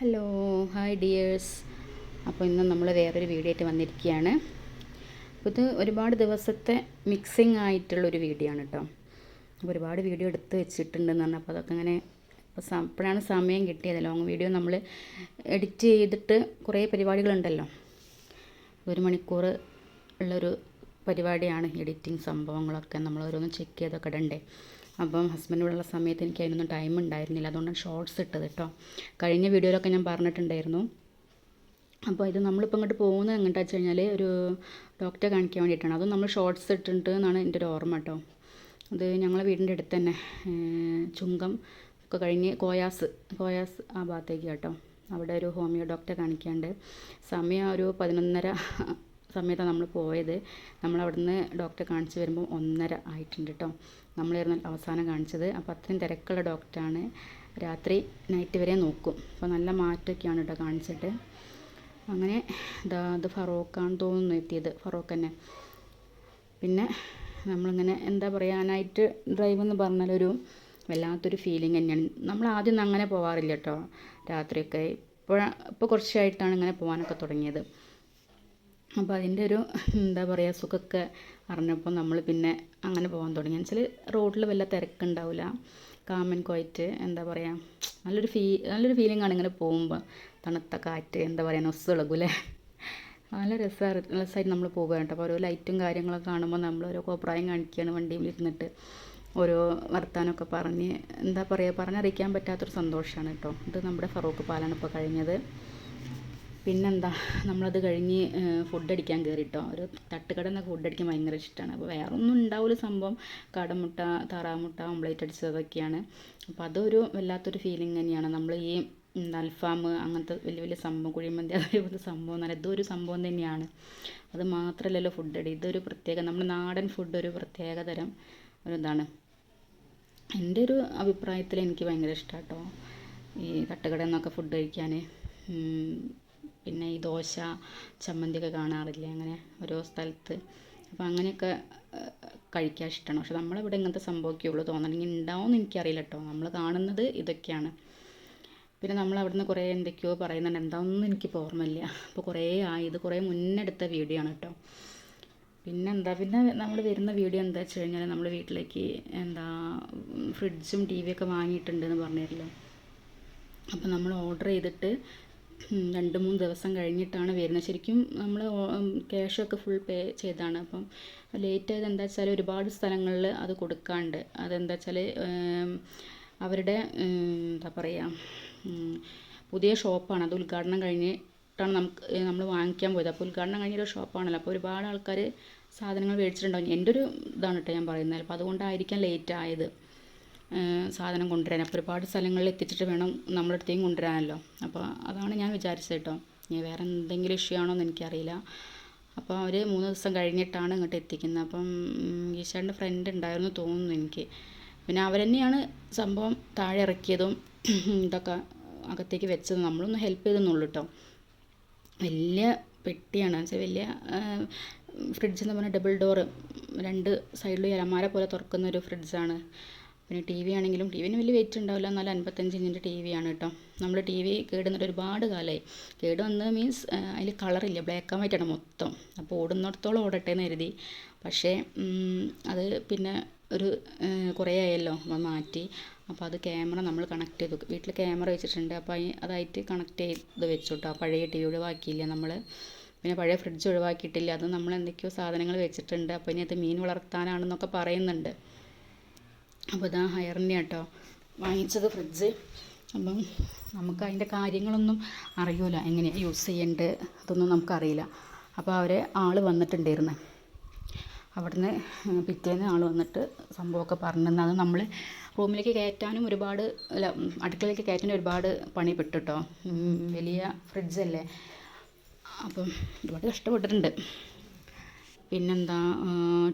Hello hi dears അപ്പോൾ ഇന്ന് നമ്മൾ വേറൊരു വീഡിയോ ആയിട്ട് വന്നിരിക്കുകയാണ്. അപ്പോൾ ഇത് ഒരുപാട് ദിവസത്തെ മിക്സിംഗ് ആയിട്ടുള്ളൊരു വീഡിയോ ആണ് കേട്ടോ അപ്പോൾ ഒരുപാട് വീഡിയോ എടുത്ത് വെച്ചിട്ടുണ്ടെന്ന് പറഞ്ഞപ്പോൾ അതൊക്കെ അങ്ങനെ ഇപ്പോൾ അപ്പോഴാണ് സമയം കിട്ടിയത്. ലോങ് വീഡിയോ നമ്മൾ എഡിറ്റ് ചെയ്തിട്ട് കുറേ പരിപാടികളുണ്ടല്ലോ. ഒരു മണിക്കൂർ ഉള്ളൊരു പരിപാടിയാണ് എഡിറ്റിംഗ് സംഭവങ്ങളൊക്കെ. നമ്മൾ ഓരോന്ന് ചെക്ക് ചെയ്തൊക്കെ ഇടണ്ടേ. അപ്പം ഹസ്ബൻഡുള്ള സമയത്ത് എനിക്ക് അതിനൊന്നും ടൈം ഉണ്ടായിരുന്നില്ല. അതുകൊണ്ടാണ് ഷോർട്സ് ഇട്ടത് കേട്ടോ കഴിഞ്ഞ വീഡിയോയിലൊക്കെ ഞാൻ പറഞ്ഞിട്ടുണ്ടായിരുന്നു. അപ്പോൾ ഇത് നമ്മളിപ്പോൾ ഇങ്ങോട്ട് പോകുന്നത് എങ്ങോട്ടാ വെച്ച് കഴിഞ്ഞാൽ ഒരു ഡോക്ടറെ കാണിക്കാൻ വേണ്ടിയിട്ടാണ്. അതും നമ്മൾ ഷോർട്സ് ഇട്ടിട്ട് എന്നാണ് എന്റെ ഒരു ഓർമ്മ കേട്ടോ അത് ഞങ്ങളെ വീടിന്റെ അടുത്ത് തന്നെ ചുങ്കം ഒക്കെ കഴിഞ്ഞ് കോയാസ് കോയാസ് ആ ഭാഗത്തേക്ക് കേട്ടോ. അവിടെ ഒരു ഹോമിയോ ഡോക്ടറെ കാണിക്കാണ്ട്. സമയം ഒരു പതിനൊന്നര സമയത്താണ് നമ്മൾ പോയത്. നമ്മൾ അവിടുന്ന് ഡോക്ടറെ കാണിച്ച് വരുമ്പോൾ ഒന്നര ആയിട്ടുണ്ട് കേട്ടോ നമ്മളായിരുന്നു അവസാനം കാണിച്ചത്. അപ്പോൾ അത്രയും തിരക്കുള്ള ഡോക്ടറാണ് രാത്രി നൈറ്റ് വരെ നോക്കും. അപ്പോൾ നല്ല മാറ്റമൊക്കെയാണ് കേട്ടോ കാണിച്ചിട്ട്. അങ്ങനെ ഇതാ അത് ഫറോക്കാണ് തോന്നുന്നു എത്തിയത്. ഫറോക്ക് തന്നെ. പിന്നെ നമ്മളിങ്ങനെ എന്താ പറയാനായിട്ട് ഡ്രൈവ് എന്ന് പറഞ്ഞാലൊരു വല്ലാത്തൊരു ഫീലിംഗ് തന്നെയാണ്. നമ്മൾ ആദ്യം അങ്ങനെ പോവാറില്ല കേട്ടോ രാത്രിയൊക്കെ. ഇപ്പോൾ ഇപ്പോൾ കുറച്ചായിട്ടാണ് ഇങ്ങനെ പോകാനൊക്കെ തുടങ്ങിയത്. അപ്പോൾ അതിന്റെ ഒരു എന്താ പറയുക സുഖമൊക്കെ അറിഞ്ഞപ്പോൾ നമ്മൾ പിന്നെ അങ്ങനെ പോകാൻ തുടങ്ങി. വെച്ചാൽ റോഡിൽ വല്ല തിരക്കുണ്ടാവില്ല കാമൻ കോയറ്റ് എന്താ പറയുക നല്ലൊരു ഫീ നല്ലൊരു ഫീലിംഗ് ആണ് ഇങ്ങനെ പോകുമ്പോൾ തണുത്ത കാറ്റ് എന്താ പറയുക നൊസ് ഇളകൂലേ നല്ല രസമാണ് രസമായിട്ട് നമ്മൾ പോകുക കേട്ടോ. അപ്പോൾ ഓരോ ലൈറ്റും കാര്യങ്ങളൊക്കെ കാണുമ്പോൾ നമ്മൾ ഓരോ കോപ്രായം കാണിക്കുകയാണ് വണ്ടിയിൽ ഇരുന്നിട്ട്. ഓരോ വർത്താനമൊക്കെ പറഞ്ഞ് എന്താ പറയുക പറഞ്ഞറിയിക്കാൻ പറ്റാത്തൊരു സന്തോഷമാണ് കേട്ടോ. ഇത് നമ്മുടെ ഫറൂഖ് പാലാണ് ഇപ്പോൾ കഴിഞ്ഞത്. പിന്നെന്താ നമ്മളത് കഴിഞ്ഞ് ഫുഡ് അടിക്കാൻ കയറിട്ടോ ഒരു തട്ടുകട ഫുഡ് അടിക്കാൻ ഭയങ്കര ഇഷ്ടമാണ് അപ്പോൾ വേറെ ഒന്നും ഉണ്ടാവില്ല സംഭവം. കടമുട്ട താറാമുട്ട ഓംപ്ലേറ്റ് അടിച്ചതൊക്കെയാണ് അപ്പോൾ അതൊരു വല്ലാത്തൊരു ഫീലിംഗ് തന്നെയാണ്. നമ്മൾ ഈ അൽഫാം അങ്ങനത്തെ വലിയ വലിയ സംഭവം കുഴിമന്തി അതേപോലത്തെ സംഭവം എന്ന് പറഞ്ഞാൽ ഇതൊരു സംഭവം തന്നെയാണ്. അത് മാത്രമല്ലല്ലോ ഫുഡ് അടി ഇതൊരു പ്രത്യേക നമ്മുടെ നാടൻ ഫുഡ് ഒരു പ്രത്യേക തരം ഒരു ഇതാണ്. എന്റെ ഒരു അഭിപ്രായത്തിൽ എനിക്ക് ഭയങ്കര ഇഷ്ടമാണ് കേട്ടോ ഈ തട്ടുകടയിൽ നിന്നൊക്കെ ഫുഡ് കഴിക്കാൻ പിന്നെ ഈ ദോശ ചമ്മന്തിയൊക്കെ കാണാറില്ലേ? അങ്ങനെ ഓരോ സ്ഥലത്ത്. അപ്പോൾ അങ്ങനെയൊക്കെ കഴിക്കാൻ ഇഷ്ടമാണ് പക്ഷെ നമ്മളിവിടെ ഇങ്ങനത്തെ സംഭവമൊക്കെ ഉള്ളൂ തോന്നണമെങ്കിൽ ഉണ്ടാവുമെന്ന് എനിക്കറിയില്ല കേട്ടോ നമ്മൾ കാണുന്നത് ഇതൊക്കെയാണ്. പിന്നെ നമ്മൾ അവിടുന്ന് കുറേ എന്തൊക്കെയോ പറയുന്നുണ്ട്. എന്താണെന്നും എനിക്കിപ്പോൾ ഓർമ്മയില്ല. അപ്പോൾ കുറേ ആയി. ഇത് കുറേ മുന്നെടുത്ത വീഡിയോ ആണ് കേട്ടോ പിന്നെ എന്താ പിന്നെ നമ്മൾ വരുന്ന വീഡിയോ എന്താ വെച്ച് കഴിഞ്ഞാൽ നമ്മൾ വീട്ടിലേക്ക് എന്താ ഫ്രിഡ്ജും ടി വിയൊക്കെ വാങ്ങിയിട്ടുണ്ടെന്ന് പറഞ്ഞിരുന്നു. അപ്പോൾ നമ്മൾ ഓർഡർ ചെയ്തിട്ട് രണ്ട് മൂന്ന് ദിവസം കഴിഞ്ഞിട്ടാണ് വരുന്നത്. ശരിക്കും നമ്മൾ ക്യാഷൊക്കെ ഫുൾ പേ ചെയ്താണ്. അപ്പം ലേറ്റ് ആയത് എന്താ വെച്ചാൽ ഒരുപാട് സ്ഥലങ്ങളിൽ അത് കൊടുക്കാണ്ട്. അതെന്താ വെച്ചാൽ അവരുടെ എന്താ പറയുക പുതിയ ഷോപ്പാണ്. അത് ഉദ്ഘാടനം കഴിഞ്ഞിട്ടാണ് നമുക്ക് നമ്മൾ വാങ്ങിക്കാൻ പോയത്. അപ്പോൾ ഉദ്ഘാടനം കഴിഞ്ഞൊരു ഷോപ്പാണല്ലോ. അപ്പോൾ ഒരുപാട് ആൾക്കാർ സാധനങ്ങൾ മേടിച്ചിട്ടുണ്ടാവും. എന്റെ ഒരു ഇതാണ് കേട്ടോ ഞാൻ പറയുന്നത്. അപ്പോൾ അതുകൊണ്ടായിരിക്കാം ലേറ്റ് ആയത്. സാധനം കൊണ്ടുവരാൻ. അപ്പോൾ ഒരുപാട് സ്ഥലങ്ങളിൽ എത്തിച്ചിട്ട് വേണം നമ്മുടെ അടുത്തേക്കും കൊണ്ടുവരാനല്ലോ. അപ്പോൾ അതാണ് ഞാൻ വിചാരിച്ചത് കേട്ടോ. ഇനി വേറെ എന്തെങ്കിലും ഇഷ്യൂ ആണോ എന്ന് എനിക്കറിയില്ല. അപ്പോൾ അവർ മൂന്ന് ദിവസം കഴിഞ്ഞിട്ടാണ് ഇങ്ങോട്ട് എത്തിക്കുന്നത്. അപ്പം ഈശാന്റെ ഫ്രണ്ട് ഉണ്ടായിരുന്നു തോന്നുന്നു എനിക്ക്. പിന്നെ അവർ തന്നെയാണ് സംഭവം താഴെ ഇറക്കിയതും ഇതൊക്കെ അകത്തേക്ക് വെച്ചത്. നമ്മളൊന്ന് ഹെൽപ്പ് ചെയ്തെന്നുള്ളൂ കേട്ടോ. വലിയ പെട്ടിയാണ്. വെച്ചാൽ വലിയ ഫ്രിഡ്ജ് എന്ന് പറഞ്ഞാൽ ഡബിൾ ഡോറ് രണ്ട് സൈഡിലും അലമാര പോലെ തുറക്കുന്ന ഒരു ഫ്രിഡ്ജാണ് പിന്നെ ടി വി ആണെങ്കിലും ടി വിന് വലിയ വെയിറ്റ് ഉണ്ടാവില്ല. എന്നാലും അൻപത്തഞ്ച് ഇഞ്ചിന്റെ ടി വി ആണ് കേട്ടോ. നമ്മൾ ടി വി കേടുന്നിട്ട് ഒരുപാട് കാലമായി കേട് വന്നത് മീൻസ് അതിൽ കളറില്ല ബ്ലാക്ക് ആൻഡ് വൈറ്റ് ആണ് മൊത്തം. അപ്പോൾ ഓടുന്നിടത്തോളം ഓടട്ടെ എന്ന് കരുതി. പക്ഷേ അത് പിന്നെ ഒരു കുറേ ആയല്ലോ അപ്പം മാറ്റി. അപ്പോൾ അത് ക്യാമറ നമ്മൾ കണക്ട് ചെയ്തു. വീട്ടിൽ ക്യാമറ വെച്ചിട്ടുണ്ട്. അപ്പോൾ അതായിട്ട് കണക്ട് ചെയ്ത് വെച്ചു കേട്ടോ. പഴയ ടി വി ഒഴിവാക്കിയില്ല നമ്മൾ പിന്നെ പഴയ ഫ്രിഡ്ജ് ഒഴിവാക്കിയിട്ടില്ല. അത് നമ്മൾ എന്തൊക്കെയോ സാധനങ്ങൾ വെച്ചിട്ടുണ്ട്. അപ്പോൾ ഇനി അത് മീൻ വളർത്താനാണെന്നൊക്കെ പറയുന്നുണ്ട്. അപ്പോൾ ഇതാ ഹയറിന്റെ കേട്ടോ വാങ്ങിച്ചത് ഫ്രിഡ്ജ് അപ്പം നമുക്ക് അതിന്റെ കാര്യങ്ങളൊന്നും അറിയൂല. എങ്ങനെയാണ് യൂസ് ചെയ്യേണ്ടത് അതൊന്നും നമുക്കറിയില്ല. അപ്പോൾ അവരെ ആൾ വന്നിട്ടുണ്ടായിരുന്നു. അവിടുന്ന് പിറ്റേന്ന് ആൾ വന്നിട്ട് സംഭവമൊക്കെ പറഞ്ഞു അത് നമ്മൾ റൂമിലേക്ക് കയറ്റാനും ഒരുപാട് അല്ല അടുക്കളയിലേക്ക് കയറ്റാനും ഒരുപാട് പണി പെട്ടു കേട്ടോ ഉം, വലിയ ഫ്രിഡ്ജല്ലേ അപ്പം ഒരുപാട് കഷ്ടപ്പെട്ടിട്ടുണ്ട്. പിന്നെന്താ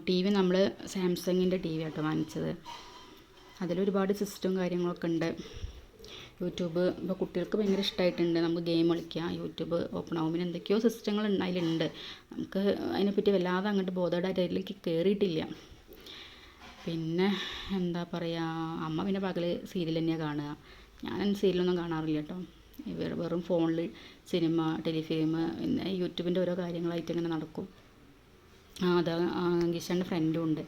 ടി വി നമ്മൾ സാംസങ്ങിന്റെ ടി വി ആട്ടോ വാങ്ങിച്ചത്. അതിലൊരുപാട് സിസ്റ്റം കാര്യങ്ങളൊക്കെ ഉണ്ട് യൂട്യൂബ് ഇപ്പോൾ കുട്ടികൾക്ക് ഭയങ്കര ഇഷ്ടമായിട്ടുണ്ട് നമുക്ക് ഗെയിം കളിക്കാം യൂട്യൂബ് ഓപ്പൺ ആകുമ്പോൾ എന്തൊക്കെയോ സിസ്റ്റങ്ങൾ അതിലുണ്ട് നമുക്ക് അതിനെപ്പറ്റി വല്ലാതെ അങ്ങോട്ട് ബോധേഡായിട്ട് അതിലേക്ക് കയറിയിട്ടില്ല പിന്നെ എന്താ പറയുക അമ്മ പിന്നെ പകൽ സീരിയൽ തന്നെയാണ് കാണുക ഞാൻ സീരിയലൊന്നും കാണാറില്ല കേട്ടോ വെറും ഫോണിൽ സിനിമ ടെലിഫിലിം പിന്നെ യൂട്യൂബിന്റെ ഓരോ കാര്യങ്ങളായിട്ട് ഇങ്ങനെ നടക്കും. അതാ ഗിഷാന്റെ ഫ്രണ്ടും ഉണ്ട്.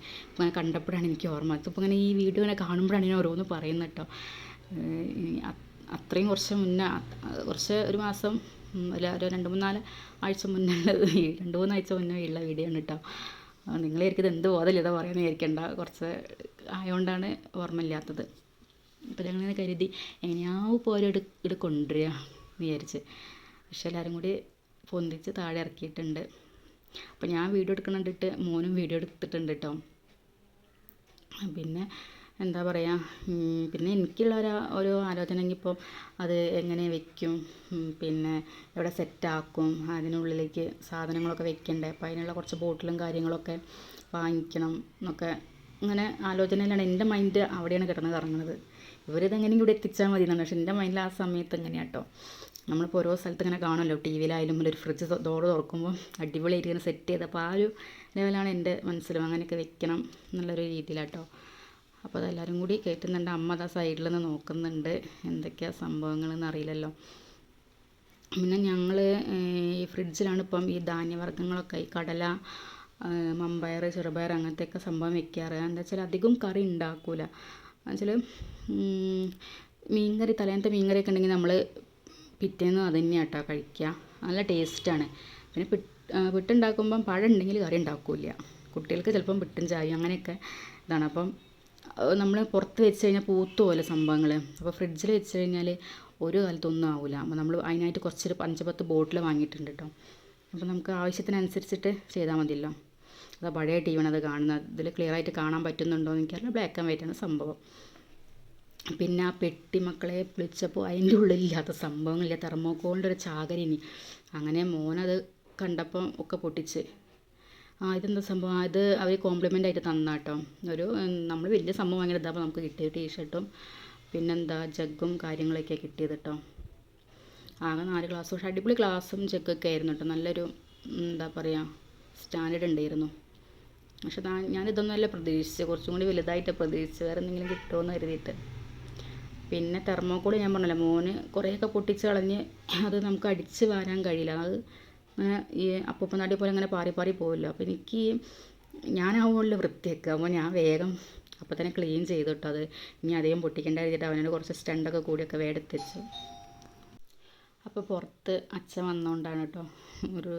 കണ്ടപ്പോഴാണ് എനിക്ക് ഓർമ്മ ഇപ്പോൾ ഇങ്ങനെ ഈ വീഡിയോ ഇങ്ങനെ കാണുമ്പോഴാണ് ഞാൻ ഓരോന്ന് പറയുന്നത് കേട്ടോ. അത്രയും കുറച്ച് മുന്നേ കുറച്ച് ഒരു മാസം അല്ല ഒരു രണ്ട് മൂന്നാൽ ആഴ്ച മുന്നേ ഉള്ളത് രണ്ട് മൂന്നാഴ്ച മുന്നേ ഉള്ള വീഡിയോ ആണ് കേട്ടോ. നിങ്ങളായിരിക്കും ഇത് എന്ത് ബോധമില്ല ഇതാ പറയുന്നത് വിചാരിക്കേണ്ട കുറച്ച് ആയതുകൊണ്ടാണ് ഓർമ്മയില്ലാത്തത്. അപ്പോൾ ഞങ്ങളിങ്ങനെ കരുതി എങ്ങനെയാവും ഇപ്പോൾ എടു ഇട് കൊണ്ടുവരിക വിചാരിച്ച്. പക്ഷെ എല്ലാവരും കൂടി പൊന്തിച്ച് താഴെ ഇറക്കിയിട്ടുണ്ട്. അപ്പോൾ ഞാൻ വീഡിയോ എടുക്കണം കണ്ടിട്ട് മോനും വീഡിയോ എടുത്തിട്ടുണ്ട് കേട്ടോ പിന്നെ എന്താ പറയുക പിന്നെ എനിക്കുള്ള ഒരു ഒരു ആലോചന ഇപ്പോൾ അത് എങ്ങനെ വെക്കും പിന്നെ എവിടെ സെറ്റാക്കും അതിനുള്ളിലേക്ക് സാധനങ്ങളൊക്കെ വെക്കണ്ടേ അപ്പോൾ അതിനുള്ള കുറച്ച് ബോട്ടിലും കാര്യങ്ങളൊക്കെ വാങ്ങിക്കണം എന്നൊക്കെ അങ്ങനെ ആലോചനയിലാണ്. എന്റെ മൈൻഡ് അവിടെയാണ് കിടന്ന് കറങ്ങുന്നത് ഇവരിതെങ്ങനെയും ഇവിടെ എത്തിച്ചാൽ മതി എന്നാണ് പക്ഷെ എന്റെ മൈൻഡിൽ ആ സമയത്ത് എങ്ങനെയാണ് കേട്ടോ നമ്മളിപ്പോൾ ഓരോ സ്ഥലത്ത് ഇങ്ങനെ കാണുമല്ലോ ടി വിയിലായാലും ഒരു ഫ്രിഡ്ജ് ഡോറ് തുറക്കുമ്പോൾ അടിപൊളിയായിട്ട് ഇങ്ങനെ സെറ്റ് ചെയ്ത് അപ്പോൾ ആ ഒരു ലെവലാണ് എന്റെ മനസ്സിലും അങ്ങനെയൊക്കെ വെക്കണം എന്നുള്ളൊരു രീതിയിലാട്ടോ. അപ്പോൾ അതെല്ലാവരും കൂടി കയറ്റുന്നുണ്ട് അമ്മ അതാ സൈഡിൽ നിന്ന് നോക്കുന്നുണ്ട് എന്തൊക്കെയാണ് സംഭവങ്ങളെന്ന് അറിയില്ലല്ലോ. പിന്നെ ഞങ്ങൾ ഈ ഫ്രിഡ്ജിലാണ് ഇപ്പം ഈ ധാന്യവർഗങ്ങളൊക്കെ ഈ കടല മമ്പയർ ചെറുപയർ അങ്ങനത്തെയൊക്കെ സംഭവം വെക്കാറ്. എന്താ വെച്ചാൽ അധികം കറി ഉണ്ടാക്കൂല എന്നുവെച്ചാൽ മീൻകറി തലേന്നത്തെ മീൻകറിയൊക്കെ ഉണ്ടെങ്കിൽ നമ്മൾ പിറ്റേന്ന് അത് തന്നെയാണ് കേട്ടോ കഴിക്കുക നല്ല ടേസ്റ്റാണ്. പിന്നെ പിട്ടുണ്ടാക്കുമ്പം പഴം ഉണ്ടെങ്കിൽ കറി ഉണ്ടാക്കില്ല. കുട്ടികൾക്ക് ചിലപ്പം പിട്ടും ചായയും അങ്ങനെയൊക്കെ ഇതാണ്. അപ്പം നമ്മൾ പുറത്ത് വെച്ച് കഴിഞ്ഞാൽ പൂത്തു പോലെ സംഭവങ്ങൾ അപ്പോൾ ഫ്രിഡ്ജിൽ വെച്ച് കഴിഞ്ഞാൽ ഒരു കാലത്തൊന്നും ആവില്ല അപ്പോൾ നമ്മൾ അതിനായിട്ട് കുറച്ചൊരു അഞ്ച് പത്ത് ബോട്ടിൽ വാങ്ങിയിട്ടുണ്ട് കേട്ടോ അപ്പോൾ നമുക്ക് ആവശ്യത്തിനനുസരിച്ചിട്ട് ചെയ്താൽ മതിയല്ലോ. അതാ പഴയ ടി വിയാണ് അത് കാണുന്നത്. ഇതിൽ ക്ലിയർ ആയിട്ട് കാണാൻ പറ്റുന്നുണ്ടോ എന്ന് എനിക്കറിയില്ല. ബ്ലാക്ക് ആൻഡ് വൈറ്റ് ആണ് സംഭവം. പിന്നെ ആ പെട്ടി മക്കളെ വിളിച്ചപ്പോൾ അതിന്റെ ഉള്ളിലില്ലാത്ത സംഭവങ്ങളില്ല. തെർമോക്കോളിന്റെ ഒരു ചാകരിനി അങ്ങനെ മോനത് കണ്ടപ്പം ഒക്കെ പൊട്ടിച്ച്. ആ ഇതെന്താ സംഭവം? അത് അവർ കോംപ്ലിമെന്റ് ആയിട്ട് തന്നാട്ടോ. ഒരു നമ്മൾ വലിയ സംഭവം വാങ്ങിയത് അപ്പോൾ നമുക്ക് കിട്ടിയ ടീഷർട്ടും പിന്നെന്താ ജഗ്ഗും കാര്യങ്ങളൊക്കെ കിട്ടിയത് കേട്ടോ ആകെ നാല് ക്ലാസ് പക്ഷേ അടിപൊളി ക്ലാസ്സും ജഗ്ഗൊക്കെ ആയിരുന്നു കേട്ടോ നല്ലൊരു എന്താ പറയുക സ്റ്റാൻഡേർഡ് ഉണ്ടായിരുന്നു. പക്ഷെ ഞാനിതൊന്നും അല്ല പ്രതീക്ഷിച്ചത്. കുറച്ചും കൂടി വലുതായിട്ട് പ്രതീക്ഷിച്ചത്. വേറെ എന്തെങ്കിലും കിട്ടുമോ കരുതിയിട്ട്. പിന്നെ തെർമോക്കോൾ ഞാൻ പറഞ്ഞല്ലോ മോന് കുറേയൊക്കെ പൊട്ടിച്ച് കളഞ്ഞ് അത് നമുക്ക് അടിച്ച് വാരാൻ കഴിയില്ല. അത് അങ്ങനെ ഈ അപ്പൂപ്പനാടി പോലെ അങ്ങനെ പാറി പാറി പോകുമല്ലോ അപ്പോൾ എനിക്ക് ഞാനാവുമല്ലോ വൃത്തിയൊക്കെ അപ്പോൾ ഞാൻ വേഗം അപ്പോൾ തന്നെ ക്ലീൻ ചെയ്തിട്ടത് അത്. ഇനി അധികം പൊട്ടിക്കേണ്ട രീതിയിട്ട് അവനോട് കുറച്ച് സ്റ്റണ്ടൊക്കെ കൂടിയൊക്കെ വേടെത്തിച്ചു അപ്പോൾ പുറത്ത് അച്ഛൻ വന്നുകൊണ്ടാണ് കേട്ടോ ഒരു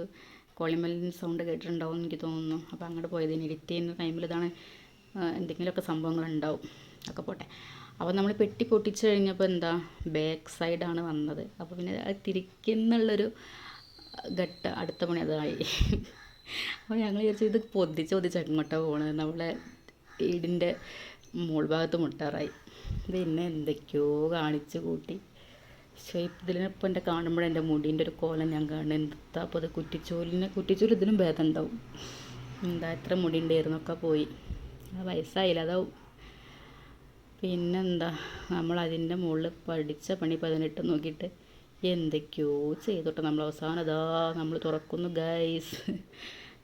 കോളിമലിൻ സൗണ്ട് കേട്ടിട്ടുണ്ടാവും എനിക്ക് തോന്നുന്നു. അപ്പോൾ അങ്ങോട്ട് പോയത് എഡിറ്റ് ചെയ്യുന്ന ടൈമിൽ ഇതാണ് എന്തെങ്കിലുമൊക്കെ സംഭവങ്ങളുണ്ടാവും ഒക്കെ പോട്ടെ. അപ്പോൾ നമ്മൾ പെട്ടി പൊട്ടിച്ച് കഴിഞ്ഞപ്പോൾ എന്താ? ബാക്ക് സൈഡാണ് വന്നത്. അപ്പോൾ പിന്നെ തിരിക്കുന്നുള്ളൊരു ഘട്ട അടുത്ത പണി അതായി. അപ്പോൾ ഞങ്ങൾ വിചാരിച്ചു ഇത് പൊതിച്ച് പൊതിച്ച് എങ്ങോട്ടാണ് പോകണത് നമ്മളെ വീടിന്റെ മോൾ ഭാഗത്ത് മുട്ടാറായി. പിന്നെ എന്തൊക്കെയോ കാണിച്ചു കൂട്ടി. ഷേപ്പ് ഇതിലിപ്പോൾ എന്റെ കാണുമ്പോൾ എന്റെ മുടീന്റെ ഒരു കോലം ഞാൻ കാണുന്നത് അപ്പോൾ അത് കുറ്റിച്ചോലിനെ കുറ്റിച്ചോൽ ഇതിലും ഭേദം ഉണ്ടാവും. എന്താ എത്ര മുടി ഉണ്ടായിരുന്നൊക്കെ പോയി. വയസ്സായില്ല അതാവും. പിന്നെന്താ? നമ്മൾ അതിന്റെ മുകളിൽ പഠിച്ച പണി പതിനെട്ട് നോക്കിയിട്ട് എന്തൊക്കെയോ ചെയ്തോട്ടെ നമ്മൾ അവസാനം അതാ നമ്മൾ തുറക്കുന്നു ഗൈസ്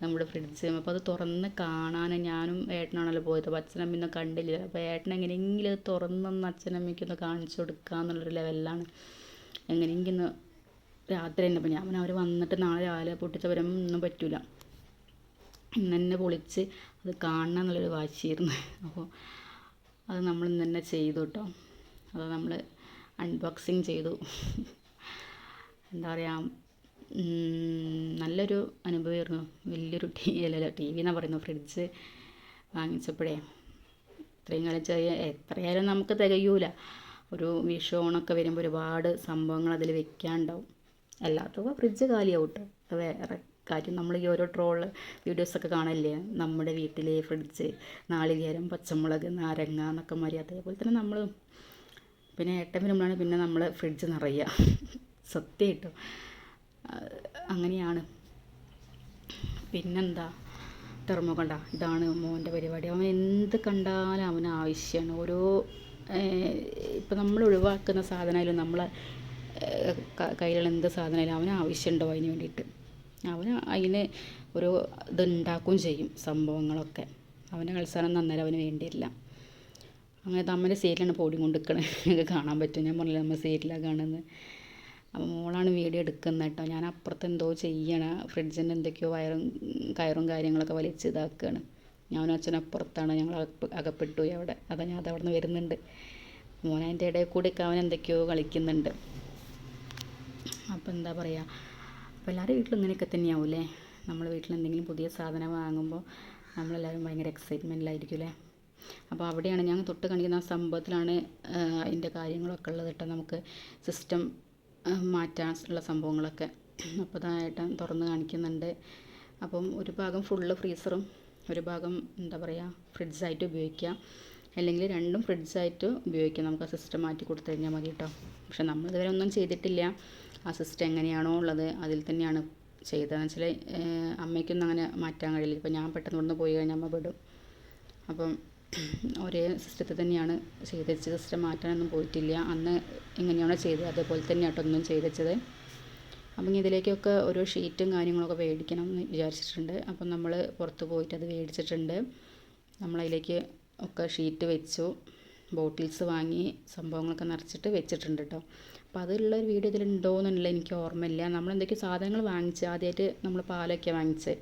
നമ്മുടെ ഫ്രിഡ്ജ് അപ്പോൾ അത് തുറന്ന് കാണാൻ ഞാനും ഏട്ടനാണല്ലോ പോയത്. അപ്പോൾ അച്ഛനമ്മയൊന്നും കണ്ടില്ല. അപ്പോൾ ഏട്ടൻ എങ്ങനെയെങ്കിലും അത് തുറന്നൊന്ന് അച്ഛനമ്മയ്ക്കൊന്ന് കാണിച്ചു കൊടുക്കുക എന്നുള്ളൊരു ലെവലിലാണ് എങ്ങനെയെങ്കിലും രാത്രി തന്നെ. അപ്പോൾ ഞാൻ അവർ വന്നിട്ട് നാളെ രാവിലെ പൊട്ടിച്ചവരും ഒന്നും പറ്റില്ല ഇന്ന് പൊളിച്ച് അത് കാണണം എന്നുള്ളൊരു വാശിയായിരുന്നു. അപ്പോൾ അത് നമ്മൾ ഇന്ന് തന്നെ ചെയ്തു കേട്ടോ. അത് നമ്മൾ അൺബോക്സിങ് ചെയ്തു. എന്താ പറയുക നല്ലൊരു അനുഭവമായിരുന്നു. വലിയൊരു ടി വി അല്ലല്ലോ ടി വി എന്നാണ് പറയുന്നത്. ഫ്രിഡ്ജ് വാങ്ങിച്ചപ്പോഴേ. ഇത്രയും കാലം ചെറിയ എത്രയായാലും നമുക്ക് തികയൂല. ഒരു വിഷു ഓണൊക്കെ വരുമ്പോൾ ഒരുപാട് സംഭവങ്ങൾ അതിൽ വെക്കാനുണ്ടാവും അല്ലാത്തപ്പോൾ ഫ്രിഡ്ജ് കാലിയാവും കേട്ടോ അത് വേറെ. കാര്യം നമ്മൾ ഈ ഓരോ ട്രോൾ വീഡിയോസൊക്കെ കാണല്ലേ? നമ്മുടെ വീട്ടിലെ ഫ്രിഡ്ജ് നാളികേരം പച്ചമുളക് നാരങ്ങ എന്നൊക്കെ മാറി. അതേപോലെ തന്നെ നമ്മൾ പിന്നെ ഏട്ടൻ വരുമ്പോഴാണ് പിന്നെ നമ്മൾ ഫ്രിഡ്ജ് നിറയുക സത്യമായിട്ടും അങ്ങനെയാണ്. പിന്നെന്താ? തെർമോ കണ്ട ഇതാണ് മോന്റെ പരിപാടി. അവൻ എന്ത് കണ്ടാലും അവന് ആവശ്യമാണ് ഓരോ ഇപ്പം നമ്മൾ ഒഴിവാക്കുന്ന സാധനമായാലും നമ്മളെ കയ്യിലുള്ള എന്ത് സാധനമായാലും അവന് ആവശ്യമുണ്ടോ അതിന് വേണ്ടിയിട്ട്? അവന് അതിന് ഒരു ഇതുണ്ടാക്കുകയും ചെയ്യും സംഭവങ്ങളൊക്കെ. അവന്റെ കളിസ്ഥാനം നന്നേരം അവന് വേണ്ടിയില്ല. അങ്ങനെ അമ്മന്റെ സീരിയലാണ് പോടി കൊണ്ട് നിൽക്കണത് കാണാൻ പറ്റും. ഞാൻ പറഞ്ഞില്ല നമ്മൾ സീരിയലാണ് കാണുന്നത് അപ്പോൾ മോളാണ് വീഡിയോ എടുക്കുന്നത് കേട്ടോ. ഞാൻ അപ്പുറത്ത് എന്തോ ചെയ്യണം. ഫ്രിഡ്ജിന്റെ എന്തൊക്കെയോ വയറും കയറും കാര്യങ്ങളൊക്കെ വലിച്ച് ഇതാക്കുകയാണ് ഞാനും അച്ഛനും അപ്പുറത്താണ്. ഞങ്ങൾ അകപ്പെട്ടു അവിടെ. അതാ ഞാൻ അത് അവിടെ നിന്ന് വരുന്നുണ്ട്. മോൻ അതിന്റെ ഇടയിൽ കൂടി അവൻ എന്തൊക്കെയോ കളിക്കുന്നുണ്ട്. അപ്പോൾ എന്താ പറയുക അപ്പോൾ എല്ലാവരും വീട്ടിലും ഇങ്ങനെയൊക്കെ തന്നെയാവും നമ്മൾ വീട്ടിൽ എന്തെങ്കിലും പുതിയ സാധനം വാങ്ങുമ്പോൾ നമ്മളെല്ലാവരും ഭയങ്കര എക്സൈറ്റ്മെന്റിലായിരിക്കും അല്ലേ? അപ്പോൾ അവിടെയാണ് ഞാൻ തൊട്ട് കാണിക്കുന്ന ആ സംഭവത്തിലാണ് അതിന്റെ കാര്യങ്ങളൊക്കെ ഉള്ളത് കേട്ടോ. നമുക്ക് സിസ്റ്റം മാറ്റാനുള്ള സംഭവങ്ങളൊക്കെ. അപ്പോൾ അതായിട്ട് തുറന്ന് കാണിക്കുന്നുണ്ട്. അപ്പം ഒരു ഭാഗം ഫുള്ള് ഫ്രീസറും ഒരു ഭാഗം എന്താ പറയുക ഫ്രിഡ്ജായിട്ട് ഉപയോഗിക്കാം. അല്ലെങ്കിൽ രണ്ടും ഫ്രിഡ്ജായിട്ട് ഉപയോഗിക്കാം. നമുക്ക് ആ സിസ്റ്റം മാറ്റി കൊടുത്തു കഴിഞ്ഞാൽ മതി കേട്ടോ. പക്ഷെ നമ്മളിതുവരെ ഒന്നും ചെയ്തിട്ടില്ല. ആ സിസ്റ്റം എങ്ങനെയാണോ ഉള്ളത് അതിൽ തന്നെയാണ് ചെയ്തതെന്ന് വെച്ചാൽ അമ്മയ്ക്കൊന്നും അങ്ങനെ മാറ്റാൻ കഴിയില്ല. ഇപ്പോൾ ഞാൻ പെട്ടെന്ന് ഇവിടുന്ന് പോയി കഴിഞ്ഞാൽ അമ്മ വിടും. അപ്പം ഒരേ സിസ്റ്റത്തിൽ തന്നെയാണ് ചെയ്ത് വെച്ചത്. സിസ്റ്റം മാറ്റാനൊന്നും പോയിട്ടില്ല. അന്ന് എങ്ങനെയാണോ ചെയ്തത്. അതേപോലെ തന്നെ ആട്ടോ ഒന്നും ചെയ്ത് വെച്ചത്. അപ്പം ഇതിലേക്കൊക്കെ ഓരോ ഷീറ്റും കാര്യങ്ങളൊക്കെ മേടിക്കണം എന്ന് വിചാരിച്ചിട്ടുണ്ട്. അപ്പം നമ്മൾ പുറത്ത് പോയിട്ട് അത് മേടിച്ചിട്ടുണ്ട്. നമ്മളതിലേക്ക് ഒക്കെ ഷീറ്റ് വെച്ചു. ബോട്ടിൽസ് വാങ്ങി സംഭവങ്ങളൊക്കെ നിറച്ചിട്ട് വെച്ചിട്ടുണ്ട് കേട്ടോ അപ്പോൾ അതിലുള്ള ഒരു വീഡിയോ ഇതിലുണ്ടോ എന്നുള്ള എനിക്ക് ഓർമ്മയില്ല. നമ്മൾ എന്തൊക്കെയോ സാധനങ്ങൾ വാങ്ങിച്ച് ആദ്യമായിട്ട് നമ്മൾ പാലൊക്കെ വാങ്ങിച്ച്.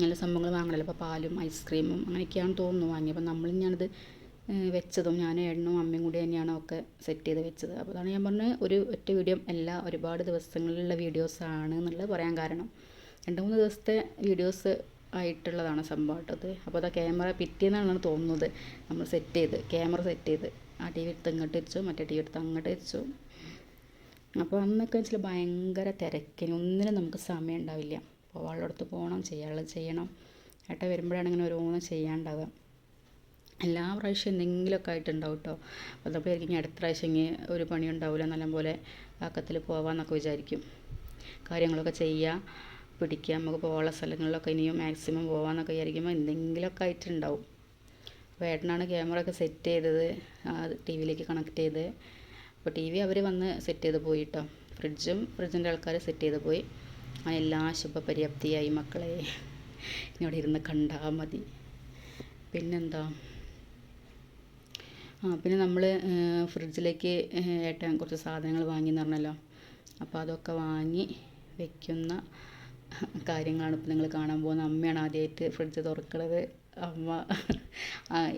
നല്ല സംഭവങ്ങൾ വാങ്ങണല്ലോ. അപ്പോൾ പാലും ഐസ്ക്രീമും അങ്ങനെയൊക്കെയാണ് തോന്നുന്നു വാങ്ങി അപ്പോൾ നമ്മൾ ഞാനത് വെച്ചതും ഞാൻ എണ്ണും അമ്മയും കൂടി തന്നെയാണ് ഒക്കെ സെറ്റ് ചെയ്ത് വെച്ചത്. അപ്പോൾ അതാണ് ഞാൻ പറഞ്ഞത് ഒരു ഒറ്റ വീഡിയോ അല്ല ഒരുപാട് ദിവസങ്ങളിലുള്ള വീഡിയോസാണ് എന്നുള്ളത് പറയാൻ കാരണം. രണ്ട് മൂന്ന് ദിവസത്തെ വീഡിയോസ് ആയിട്ടുള്ളതാണ് സംഭവം കേട്ടത് അപ്പോൾ അതാ ക്യാമറ പിറ്റേന്നാണ് തോന്നുന്നത് നമ്മൾ സെറ്റ് ചെയ്ത്. ക്യാമറ സെറ്റ് ചെയ്ത്. ആ ടി വി എടുത്ത് ഇങ്ങോട്ട് വെച്ചു മറ്റേ ടി വി എടുത്ത് അങ്ങോട്ട് വെച്ചു. അപ്പോൾ അന്നൊക്കെ വെച്ചാൽ ഭയങ്കര തിരക്കിന് ഒന്നിനും നമുക്ക് സമയം ഉണ്ടാവില്ല. അപ്പോൾ പോകാനുള്ളടത്ത് പോകണം ചെയ്യാനുള്ളത് ചെയ്യണം. ഏട്ട വരുമ്പോഴാണ് ഇങ്ങനെ ഓരോന്നും ചെയ്യാണ്ടാവുക. എല്ലാ പ്രാവശ്യം എന്തെങ്കിലുമൊക്കെ ആയിട്ടുണ്ടാവും കേട്ടോ. അപ്പോൾ ഇനി അടുത്ത പ്രാവശ്യം ഇങ്ങനെ ഒരു പണി ഉണ്ടാവില്ല. നല്ലപോലെ ആക്കത്തിൽ പോവാന്നൊക്കെ വിചാരിക്കും. കാര്യങ്ങളൊക്കെ ചെയ്യുക. പിടിക്കുക. നമുക്ക് പോകാനുള്ള സ്ഥലങ്ങളിലൊക്കെ ഇനിയും മാക്സിമം പോകാമെന്നൊക്കെ വിചാരിക്കുമ്പോൾ എന്തെങ്കിലുമൊക്കെ ആയിട്ടുണ്ടാവും. അപ്പോൾ ഏട്ടനാണ് ക്യാമറ ഒക്കെ സെറ്റ് ചെയ്തത്. ടി വിയിലേക്ക് കണക്ട് ചെയ്ത്. അപ്പോൾ ടി വി അവർ വന്ന് സെറ്റ് ചെയ്ത് പോയി കേട്ടോ ഫ്രിഡ്ജും ഫ്രിഡ്ജിന്റെ ആൾക്കാർ സെറ്റ് ചെയ്ത് പോയി. അങ്ങനെ എല്ലാം ശുഭപര്യാപ്തിയായി മക്കളെ. ഇനി അവിടെ ഇരുന്ന് കണ്ടാൽ മതി. പിന്നെന്താ? ആ പിന്നെ നമ്മൾ ഫ്രിഡ്ജിലേക്ക് ഏട്ടൻ കുറച്ച് സാധനങ്ങൾ വാങ്ങി എന്ന് പറഞ്ഞല്ലോ. അപ്പോൾ അതൊക്കെ വാങ്ങി വെക്കുന്ന കാര്യങ്ങളാണ് ഇപ്പോൾ നിങ്ങൾ കാണാൻ പോകുന്നത്. അമ്മയാണ് ആദ്യമായിട്ട് ഫ്രിഡ്ജ് തുറക്കണത്. അമ്മ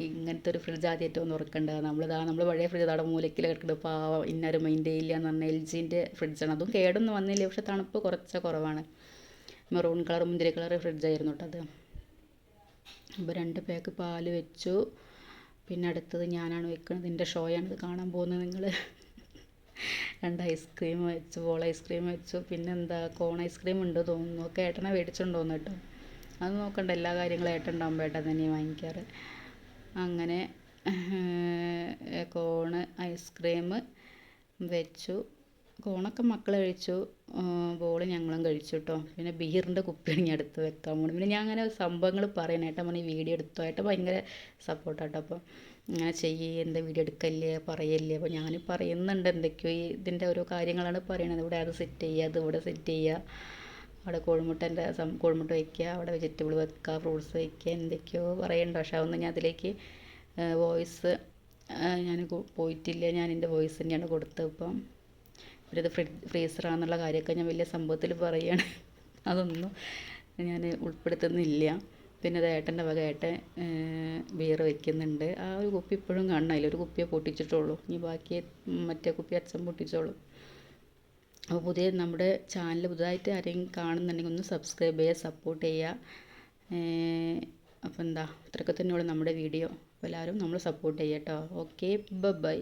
ഇങ്ങനത്തെ ഒരു ഫ്രിഡ്ജ് ആദ്യമായിട്ട് ഒന്ന് തുറക്കേണ്ടത് നമ്മളിതാ നമ്മൾ പഴയ ഫ്രിഡ്ജ് അവിടെ മൂലക്കിൽ കിടക്കുന്നത് പാവം ഇന്നൊരു മൈൻഡ് ചെയ്യില്ല എന്ന് പറഞ്ഞാൽ എൽ ജിന്റെ ഫ്രിഡ്ജാണ് അതും കേടൊന്നും വന്നില്ല. പക്ഷെ തണുപ്പ് കുറച്ച് കുറവാണ്. മെറൂൺ കളർ മുന്തിരി കളർ ഫ്രിഡ്ജായിരുന്നു കേട്ടോ അത്. അപ്പോൾ രണ്ട് പാക്ക് പാൽ വെച്ചു. പിന്നെ അടുത്തത് ഞാനാണ് വെക്കുന്നത് എന്റെ ഷോയാണ് ഇത് കാണാൻ പോകുന്നത് നിങ്ങൾ രണ്ട് ഐസ്ക്രീം വെച്ചു ബോൾ ഐസ്ക്രീം വെച്ചു. പിന്നെ എന്താ കോൺ ഐസ്ക്രീം ഉണ്ട് തോന്നുന്നു. ഒക്കെ ഏട്ടനെ മേടിച്ചിട്ടുണ്ടോ കേട്ടോ. അത് നോക്കണ്ട എല്ലാ കാര്യങ്ങളും ഏട്ടൻ ഉണ്ടാകുമ്പോൾ ഏട്ടൻ തന്നെയാണ് വാങ്ങിക്കാറ്. അങ്ങനെ കോണ് ഐസ്ക്രീം വെച്ചു. കോണൊക്കെ മക്കൾ കഴിച്ചു. ബോൾ ഞങ്ങളും കഴിച്ചു കേട്ടോ. പിന്നെ ബീറിന്റെ കുപ്പിയാണ് ഞാൻ എടുത്ത് വെക്കാൻ പോകുന്നത് പിന്നെ ഞാൻ അങ്ങനെ സംഭവങ്ങൾ പറയണം. ഏട്ടൻ പറഞ്ഞ് വീഡിയോ എടുത്തോ. ഏട്ടൻ ഭയങ്കര സപ്പോർട്ടാട്ടോ അപ്പോൾ ഇങ്ങനെ ചെയ്യേ എന്താ വീഡിയോ എടുക്കല്ലേ പറയല്ലേ. അപ്പോൾ ഞാൻ പറയുന്നുണ്ട് എന്തൊക്കെയോ ഇതിന്റെ ഓരോ കാര്യങ്ങളാണ് പറയണത്. ഇവിടെ അത് സെറ്റ് ചെയ്യുക അത് ഇവിടെ സെറ്റ് ചെയ്യുക അവിടെ കോഴിമുട്ടന്റെ സം കോഴിമുട്ട വയ്ക്കുക അവിടെ വെജിറ്റബിൾ വെക്കുക ഫ്രൂട്ട്സ് വയ്ക്കുക എന്തൊക്കെയോ പറയുന്നുണ്ട് പക്ഷേ അതൊന്നും ഞാൻ അതിലേക്ക് വോയിസ് ഞാൻ പോയിട്ടില്ല. ഞാൻ എന്റെ വോയിസ് തന്നെയാണ് കൊടുത്തത്. ഇപ്പം ഇവരത് ഫ്രി ഫ്രീസറാന്നുള്ള കാര്യമൊക്കെ ഞാൻ വലിയ സംഭവത്തിൽ പറയുകയാണ് അതൊന്നും ഞാൻ ഉൾപ്പെടുത്തുന്നില്ല. പിന്നെ അത് ഏട്ടന്റെ വക ഏട്ടൻ ബിയർ വെക്കുന്നുണ്ട്. ആ ഒരു കുപ്പി ഇപ്പോഴും കാണണം. അതിലൊരു കുപ്പിയെ പൊട്ടിച്ചിട്ടുള്ളൂ. ഇനി ബാക്കി മറ്റേ കുപ്പി അച്ഛൻ പൊട്ടിച്ചോളൂ. അപ്പോൾ പുതിയ നമ്മുടെ ചാനൽ പുതുതായിട്ട് ആരെങ്കിലും കാണുന്നുണ്ടെങ്കിൽ ഒന്ന് സബ്സ്ക്രൈബ് ചെയ്യുക സപ്പോർട്ട് ചെയ്യുക. അപ്പോൾ എന്താ ഇത്രയൊക്കെ തന്നെയുള്ളൂ നമ്മുടെ വീഡിയോ. അപ്പോൾ എല്ലാവരും നമ്മൾ സപ്പോർട്ട് ചെയ്യാം കേട്ടോ. Okay bye